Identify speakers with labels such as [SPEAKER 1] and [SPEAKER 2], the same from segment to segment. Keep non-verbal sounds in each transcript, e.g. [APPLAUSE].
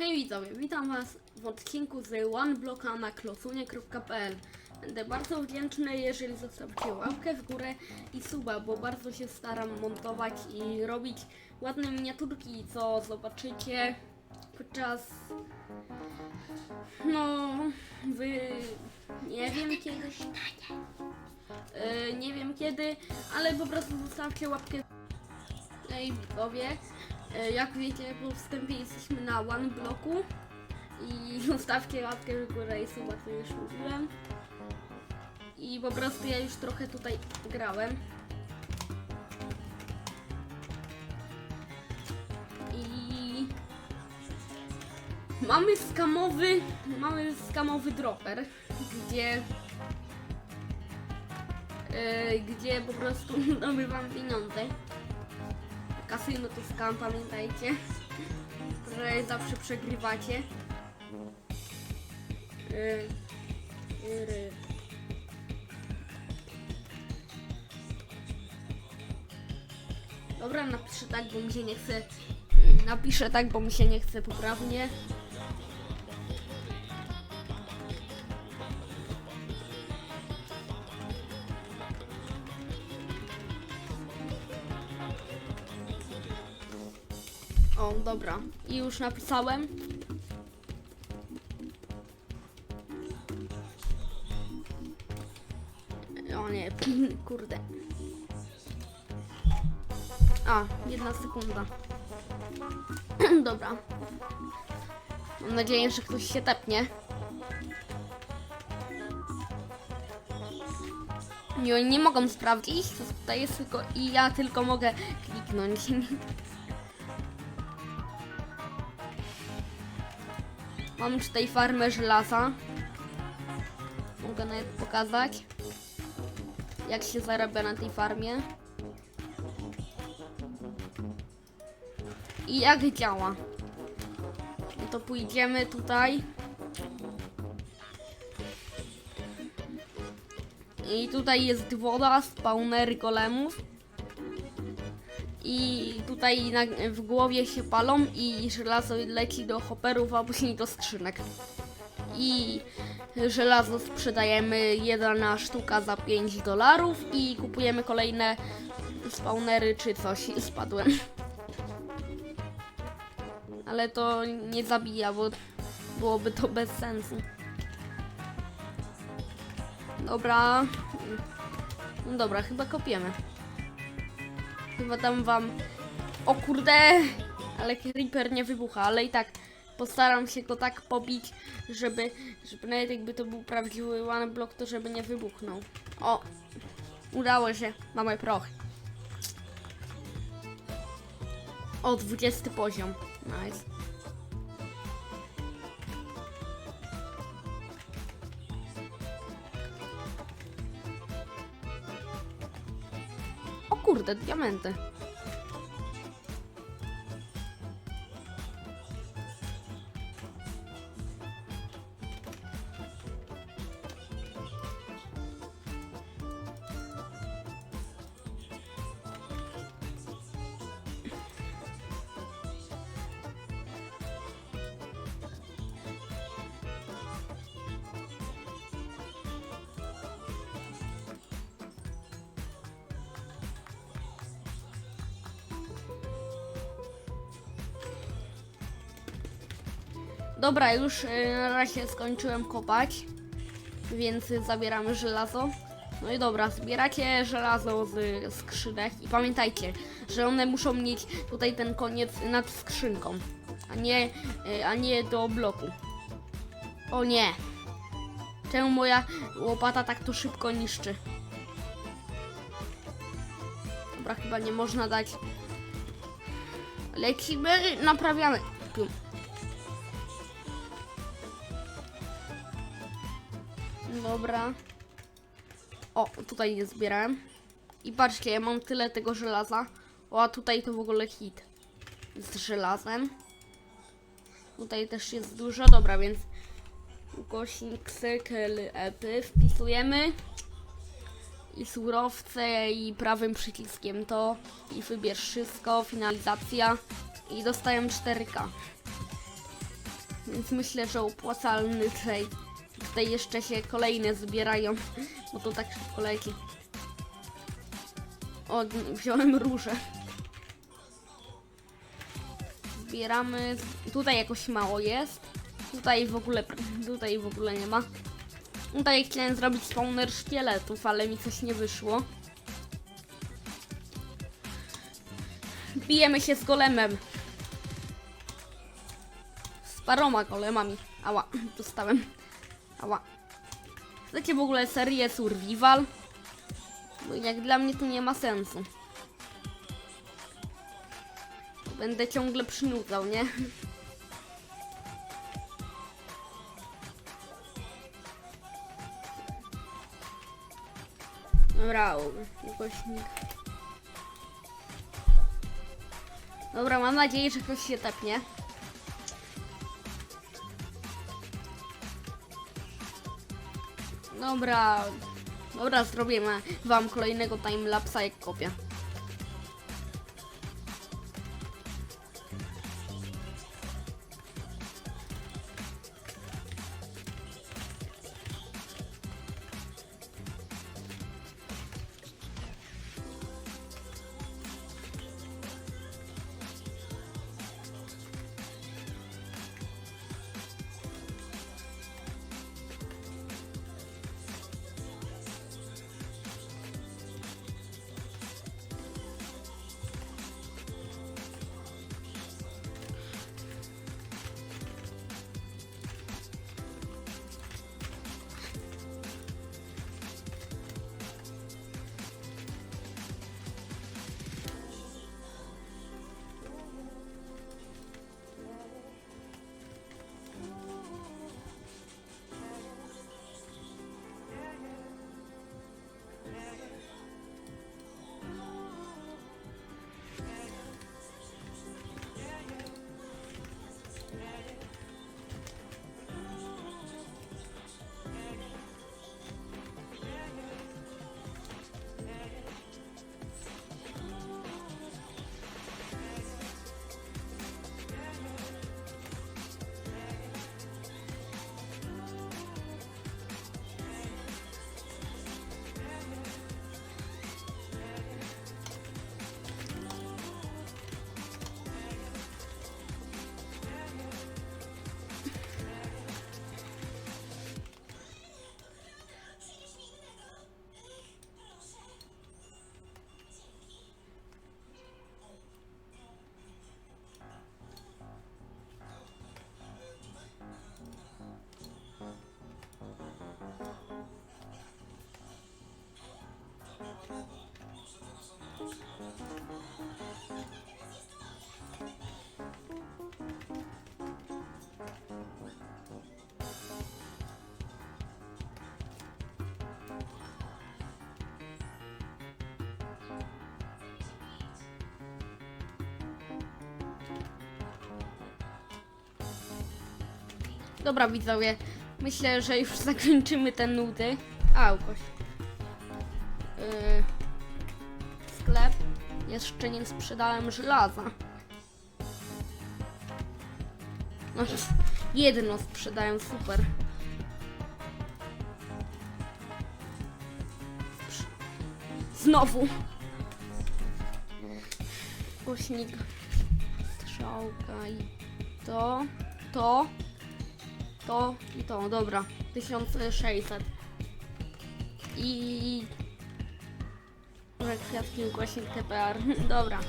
[SPEAKER 1] Hej widzowie, witam was w odcinku z OneBlocka na klosunie.pl Będę bardzo wdzięczny, jeżeli zostawicie łapkę w górę i suba, bo bardzo się staram montować i robić ładne miniaturki, co zobaczycie podczas... No... Wy... Nie wiem kiedy... Yy, nie wiem kiedy, ale po prostu zostawcie łapkę Ej widzowie, jak wiecie po wstępie jesteśmy na one bloku i [LAUGHS] zostawcie łapkę w górę i suba, co już mówiłem. I po prostu ja już trochę tutaj grałem. I mamy skamowy, mamy skamowy dropper, gdzie e, gdzie po prostu [LAUGHS] zdobywam pieniądze. Kasyno to skam, pamiętajcie, że zawsze przegrywacie. Dobra, napiszę tak, bo mi się nie chce. Napiszę tak, bo mi się nie chce poprawnie. Dobra. I już napisałem. O nie, [LAUGHS] kurde. A, jedna sekunda. [CLEARS THROAT] dobra. Mam nadzieję, że ktoś się tepnie. Nie, oni nie mogą sprawdzić, to tutaj jest tylko i ja tylko mogę kliknąć. [LAUGHS] Mam tutaj farmę żelaza. Mogę nawet pokazać, jak się zarabia na tej farmie. I jak działa. No to pójdziemy tutaj. I tutaj jest woda, spawner golemów. I tutaj na, w głowie się palą i żelazo leci do hopperów, a później do skrzynek. I żelazo sprzedajemy jedna sztuka za 5 dolarów i kupujemy kolejne spawnery czy coś. [LAUGHS] Spadłem. Ale to nie zabija, bo byłoby to bez sensu. Dobra. No dobra, chyba kopiemy. Chyba dam wam... O kurde! Ale Creeper nie wybucha, ale i tak postaram się go tak pobić, żeby, żeby nawet jakby to był prawdziwy one block, to żeby nie wybuchnął. O! Udało się. Mamy proch. O, 20 poziom. Nice. Kurde, diamenty. Dobra, już y, na razie skończyłem kopać, więc zabieramy żelazo. No i dobra, zbieracie żelazo z skrzynek i pamiętajcie, że one muszą mieć tutaj ten koniec nad skrzynką, a nie, y, a nie do bloku. O nie! Czemu moja łopata tak to szybko niszczy? Dobra, chyba nie można dać. Lecimy, naprawiamy. Dobra. O, tutaj je zbierałem. I patrzcie, ja mam tyle tego żelaza. O, a tutaj to w ogóle hit. Z żelazem. Tutaj też jest dużo. Dobra, więc ukośnik cykl epy wpisujemy. I surowce i prawym przyciskiem to. I wybierz wszystko, finalizacja. I dostaję 4K. Więc myślę, że opłacalny trade. Tutaj jeszcze się kolejne zbierają, bo to tak szybko leci. O, wziąłem róże. Zbieramy. Tutaj jakoś mało jest. Tutaj w ogóle, tutaj w ogóle nie ma. Tutaj chciałem zrobić spawner szkieletów, ale mi coś nie wyszło. Bijemy się z golemem. Z paroma golemami. Ała, dostałem. Ała. Chcecie w ogóle serię survival? Bo jak dla mnie to nie ma sensu. Będę ciągle przynudzał, nie? Dobra, ukośnik. Dobra, mam nadzieję, że ktoś się tepnie. Dobra, dobra, zrobimy wam kolejnego timelapsa jak kopię. Dobra widzowie, myślę, że już [LAUGHS] zakończymy te nudy. A, ukoś. Yy, sklep. Jeszcze nie sprzedałem żelaza. No, [LAUGHS] jedno sprzedałem, super. Znowu. Głośnik. Strzałka i to, to, to i to, dobra. 1600. I... Może kwiatki głośnik TPR. Dobra.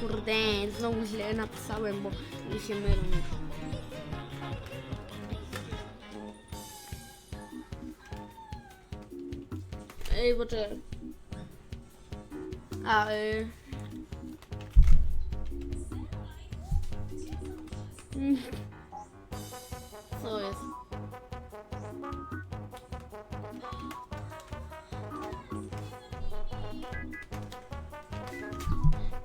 [SPEAKER 1] Kurde, znowu źle napisałem, bo mi się mylą. Ej, poczekaj. A, y... Co jest?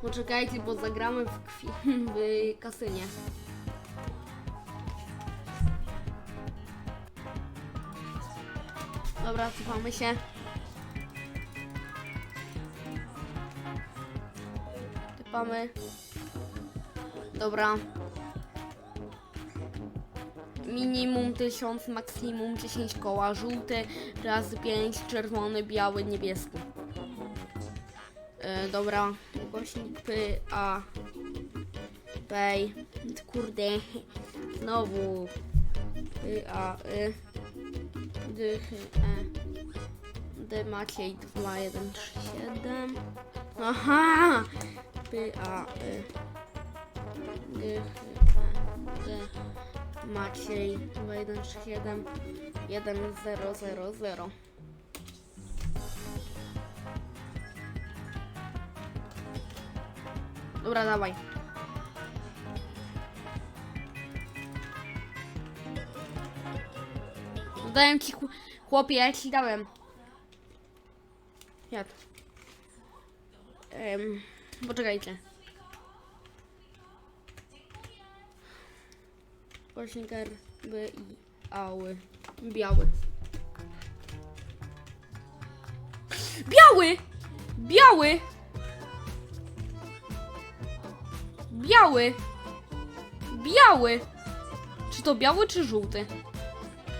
[SPEAKER 1] Poczekajcie, bo zagramy w, [LAUGHS] w kasynie. Dobra, cofamy się. Typamy. Dobra. Minimum 1000, maksimum 10 koła. Żółty razy 5, czerwony, biały, niebieski. E, dobra. Głośnik P, A, P, kurde. Znowu. P, A, Y, D, E. D Maciej 2137. Aha! P, A, Y. D. Maciej 2137 1000. Dobra, dawaj. Dałem ci chł- chłopie, ja ci dałem. Jak? Um, poczekajcie. Kośniker, by i ały. Biały. Biały! Biały! Biały! Biały! Czy to biały, czy żółty?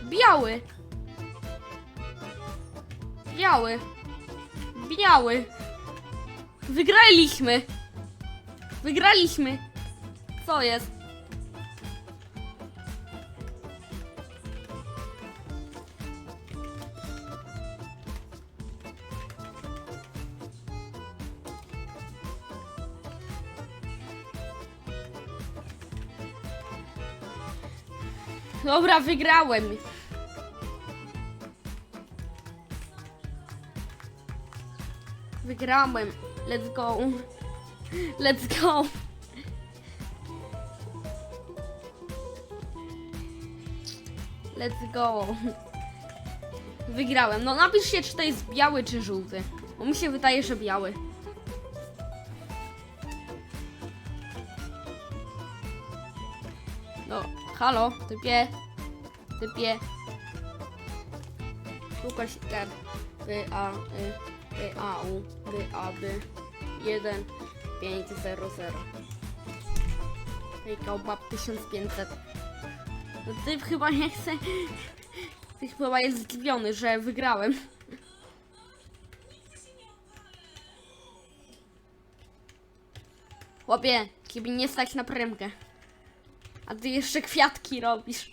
[SPEAKER 1] Biały! Biały! Biały! Wygraliśmy! Wygraliśmy! Co jest? Dobra, wygrałem. Wygrałem. Let's go. Let's go. Let's go. Wygrałem. No napiszcie, czy to jest biały, czy żółty. Bo mi się wydaje, że biały. Halo, typie. Typie. Łukasz Gar. Y, A, Y, Y, A, U, Y, A, B. 1, 5, 0, 0. Hejka, bab 1500. No ty chyba nie chce. Ty chyba jest zdziwiony, że wygrałem. Chłopie, ciebie nie stać na premkę. A ty jeszcze kwiatki robisz.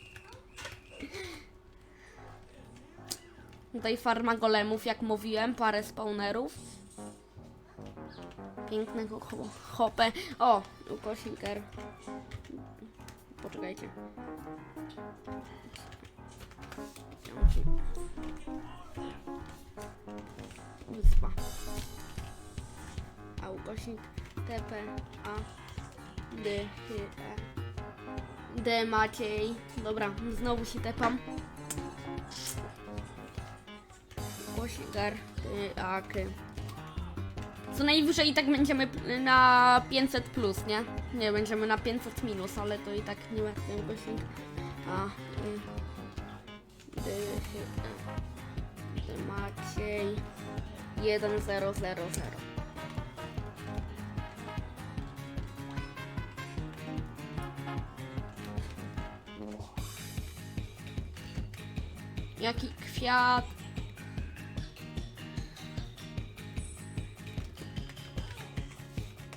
[SPEAKER 1] Tutaj farma golemów, jak mówiłem, parę spawnerów. Pięknego ho- hopę. O, ukośniker. Poczekajcie. Wyspa. A ukośnik TP A D E D Maciej. Dobra, znowu się tepam. Y, ak. Co najwyżej i tak będziemy na 500 plus, nie? Nie, będziemy na 500 minus, ale to i tak nie ma ten głośnik. A, y, D, E, Maciej 1000. Jaki kwiat?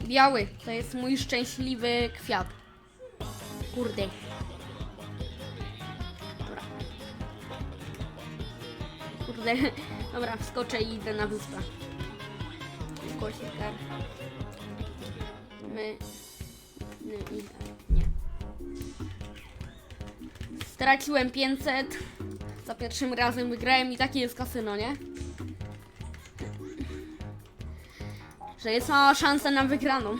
[SPEAKER 1] Biały, to jest mój szczęśliwy kwiat. Kurde. Dobra. Kurde. [LAUGHS] Dobra, wskoczę i idę na wyspę. Kosikar. My. Nie. Straciłem 500. Za pierwszym razem wygrałem i takie jest kasyno, nie? Że jest mała szansa na wygraną.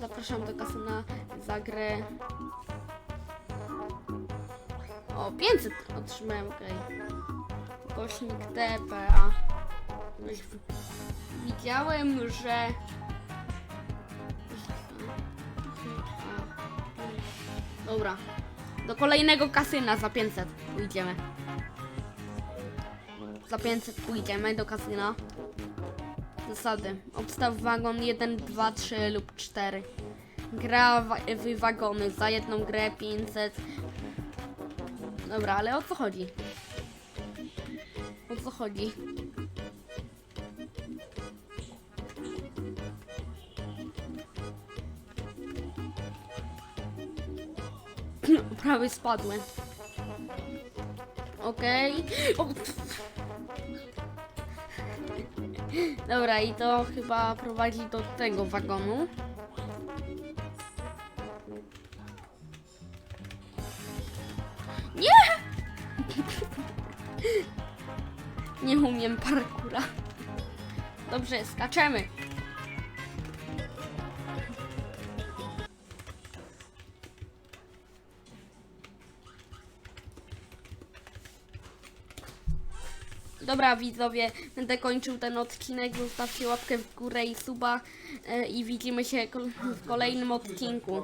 [SPEAKER 1] Zapraszam do kasyna za grę. O, 500 otrzymałem, okej. Kośnik TPA. Widziałem, że... Dobra. Do kolejnego kasyna za 500 pójdziemy. Za 500 pójdziemy do kasyna. Zasady. Obstaw wagon 1, 2, 3 lub 4. gra w wagony, za jedną grę 500. Dobra, ale o co chodzi? O co chodzi? [CLEARS THROAT] Prawie spadłem. Okej. O, pff. Dobra, i to chyba prowadzi do tego wagonu. Nie! [LAUGHS] Nie umiem parkura. Dobrze, skaczemy. Dobra widzowie, będę kończył ten odcinek. Zostawcie łapkę w górę i suba e, i widzimy się w kolejnym odcinku.